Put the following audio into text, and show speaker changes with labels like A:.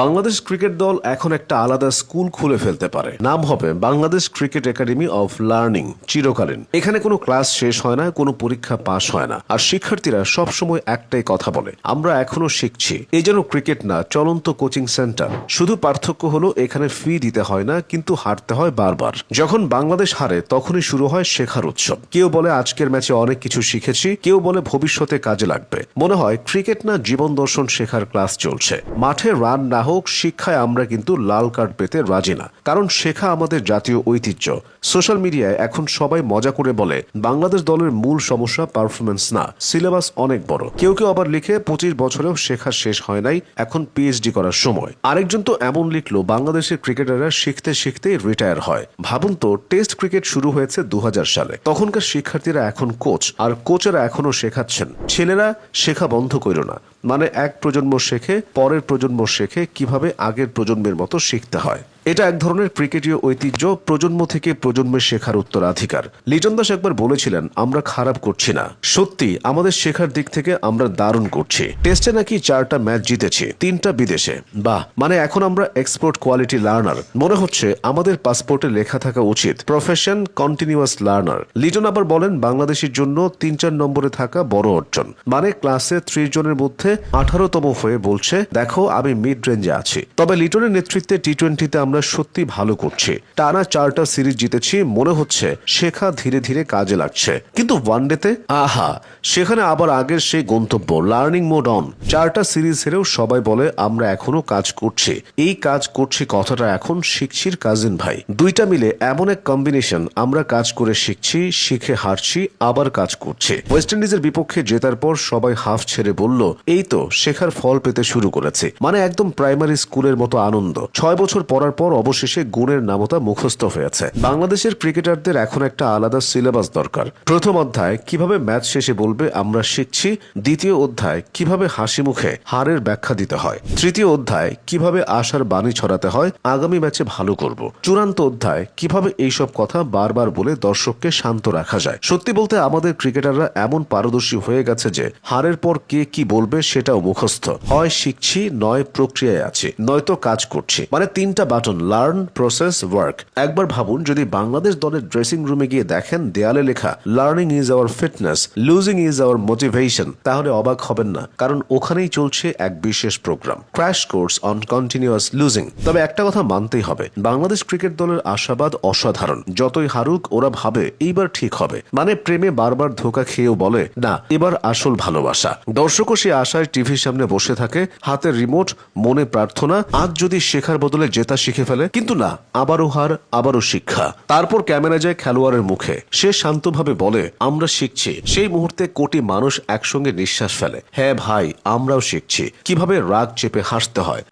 A: Bangladesh cricket দল এখন একটা আলাদা স্কুল খুলে ফেলতে পারে। নাম হবে Bangladesh cricket academy of learning, চিরকালীন। এখানে কোনো ক্লাস শেষ হয় না, কোনো পরীক্ষা পাশ হয় না। আর শিক্ষার্থীরা সবসময় একটাই কথা বলে, আমরা এখনও শিখছি। এই যেন ক্রিকেট না, চলন্ত কোচিং সেন্টার। শুধু পার্থক্য হলো, এখানে ফি দিতে হয় না, কিন্তু হারতে হয় বারবার। যখন বাংলাদেশ হারে, তখনই শুরু হয় শেখার উৎসব। কেউ বলে, আজকের ম্যাচে অনেক কিছু শিখেছি। কেউ বলে, ভবিষ্যতে কাজে লাগবে। মনে হয়, ক্রিকেট না, জীবন দর্শন শেখার ক্লাস চলছে। মাঠে রান না হোক, শিক্ষায় আমরা কিন্তু লাল কার্ড পেতে রাজি না। কারণ শেখা আমাদের জাতীয় ঐতিহ্য। সোশ্যাল মিডিয়ায় এখন সবাই মজা করে বলে, বাংলাদেশ দলের মূল সমস্যা পারফরমেন্স না, সিলেবাস অনেক বড়। কেউ কেউ আবার লিখে পঁচিশ বছরেও শেখা শেষ হয় নাই, এখন পিএইচডি করার সময়। আরেকজন তো এমন লিখলো, বাংলাদেশের ক্রিকেটাররা শিখতে শিখতে রিটায়ার হয়। ভাবুন তো টেস্ট ক্রিকেট শুরু হয়েছে দু হাজার সালে। তখনকার শিক্ষার্থীরা এখন কোচ আর কোচেরা এখনও শেখাচ্ছেন। ছেলেরা শেখা বন্ধ করল না। মানে এক প্রজন্ম শেখে পরের প্রজন্ম শেখে কীভাবে আগের প্রজন্মের মতো শিখতে হয়। এটা এক ধরনের ক্রিকেটীয় ঐতিহ্য প্রজন্ম থেকে প্রজন্মে শেখার উত্তরাধিকার। লিটন দাস একবার বলেছিলেন, আমরা খারাপ করছি না। সত্যি, আমাদের শেখার দিক থেকে আমরা দারুণ করছি। টেস্টে নাকি চারটা ম্যাচ জিতেছি, তিনটা বিদেশে। বাহ মানে এখন আমরা এক্সপোর্ট কোয়ালিটি লার্নার মনে হচ্ছে আমাদের পাসপোর্টে লেখা থাকা উচিত প্রফেশন কন্টিনিউয়াস লার্নার লিটন আবার বলেন, বাংলাদেশের জন্য তিন চার নম্বরে থাকা বড় অর্জন। মানে ক্লাসে ত্রিশ জনের মধ্যে আঠারোতম হয়ে বলছে, দেখো, আমি মিড রেঞ্জে আছি। তবে লিটনের নেতৃত্বে টি টোয়েন্টিতে আমরা সত্যি ভালো করছি। টানা চারটা সিরিজ জিতেছি, মনে হচ্ছে শেখা ধীরে ধীরে কাজে লাগছে। কিন্তু ওয়ানডেতে আহা, সেখানে আবার আগের সেই গন্তব্য লার্নিং মোড অন চারটা সিরিজ হেরেও সবাই বলে, আমরা এখনও কাজ করছি। এই কাজ করছি কথাটা এখন শিখছির কাজিন ভাই। দুইটা মিলে এমন এক কম্বিনেশন আমরা কাজ করে শিখছি, শিখে হারছি, আবার কাজ করছি। ওয়েস্ট ইন্ডিজের বিপক্ষে জেতার পর সবাই হাফ ছেড়ে বলল, এই তো, শেখার ফল পেতে শুরু করেছে। মানে একদম প্রাইমারি স্কুলের মতো আনন্দ। ছয় বছর পড়ার অবশেষে গুণের নামতা মুখস্থ হয়েছে। বাংলাদেশের ক্রিকেটারদের এখন একটা আলাদা সিলেবাস দরকার। প্রথম অধ্যায়, কীভাবে ম্যাচ শেষে বলবে, আমরা শিখছি দ্বিতীয় অধ্যায়, কীভাবে হাসি মুখে হারের ব্যাখ্যা দিতে হয়। তৃতীয় অধ্যায়, কীভাবে আশার বাণী ছড়াতে হয়, আগামী ম্যাচে ভালো করব। চূড়ান্ত অধ্যায়, কীভাবে এইসব কথা বারবার বলে দর্শককে শান্ত রাখা যায়। সত্যি বলতে আমাদের ক্রিকেটাররা এমন পারদর্শী হয়ে গেছে যে, হারের পর কে কি বলবে সেটাও মুখস্থ। হয় শিখছি, নয় প্রক্রিয়ায় আছি, নয়তো কাজ করছি। মানে তিনটা বাটন লার্ন প্রসেস ওয়ার্ক একবার ভাবুন, যদি বাংলাদেশ দলের ড্রেসিং রুমে গিয়ে দেখেন দেয়ালে লেখা learning is our fitness losing is our motivation তাহলে অবাক হবেন না, কারণ ওখানেই চলছে এক বিশেষ program crash course on continuous losing তবে একটা কথা মানতেই হবে, বাংলাদেশ ক্রিকেট দলের আশাবাদ অসাধারণ। যতই হারুক, ওরা ভাবে, এইবার ঠিক হবে। মানে প্রেমে বারবার ধোকা খেয়েও বলে, না, এবার আসল ভালোবাসা। দর্শকও সে আশায় টিভির সামনে বসে থাকে, হাতে রিমোট মনে প্রার্থনা, আজ যদি শেখার বদলে জেতা শিখে ফেলে, কিন্তু না, আবারও হার, আবারও শিক্ষা। তারপর ক্যামেরা যায় খেলোয়াড়ের মুখে। সে শান্তভাবে বলে, আমরা শিখছি। সেই মুহূর্তে কোটি মানুষ একসঙ্গে নিঃশ্বাস ফেলে। হ্যাঁ ভাই, আমরাও শিখছি। কীভাবে রাগ চেপে হাসতে হয়।